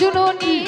Junoni.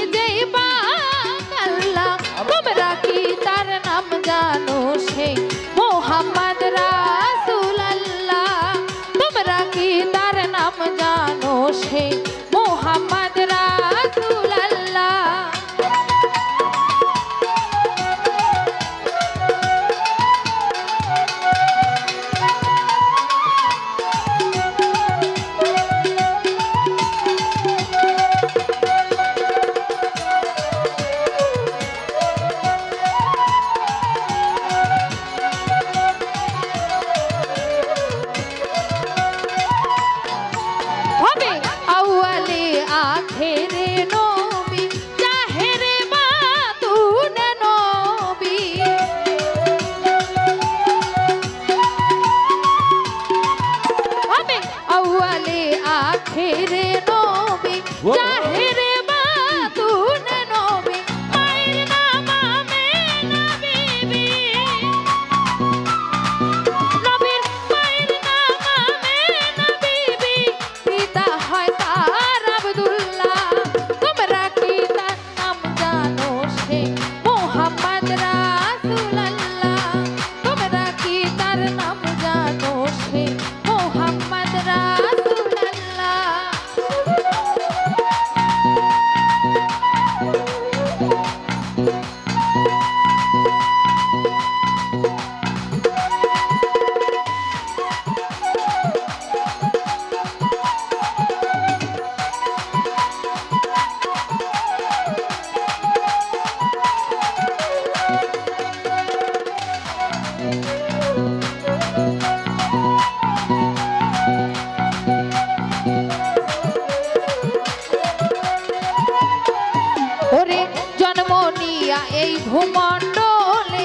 ইয়া এই ভূমণ্ডলে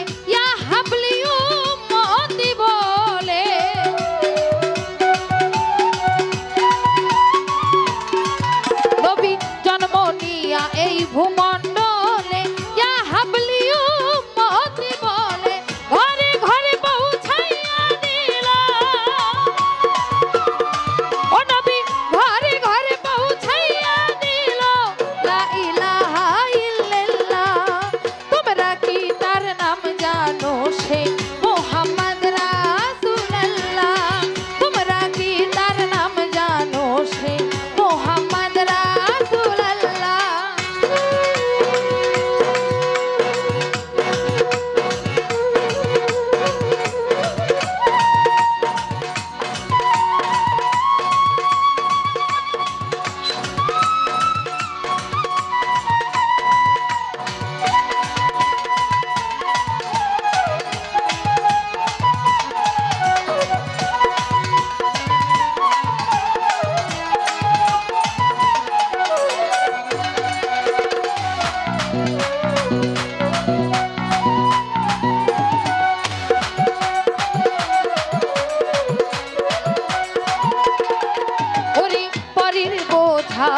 হাবলিও মতি বলে। জন্ম নিয়া এই ভূমণ্ডলে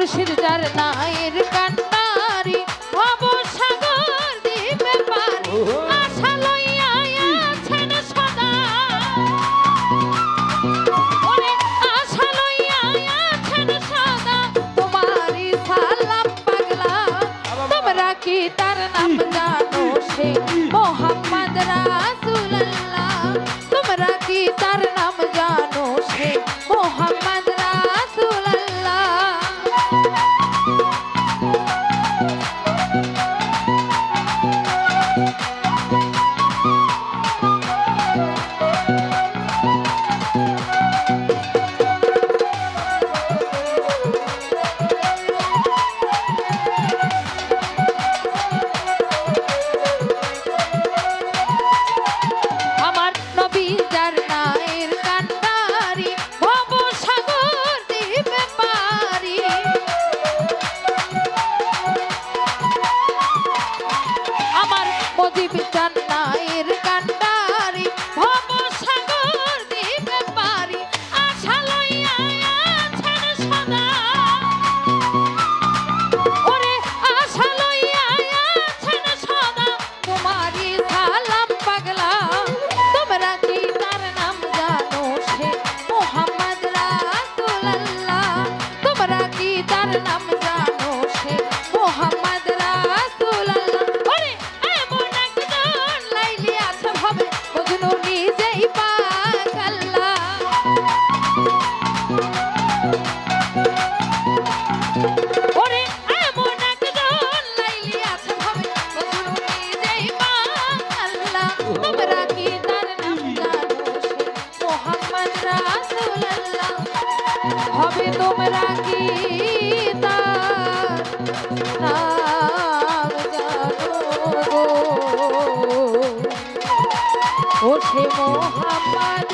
মুর্শিদ যার নায়ের কান। তোমরা কি তার নাম জানো গো ও সে মোহাম্মদ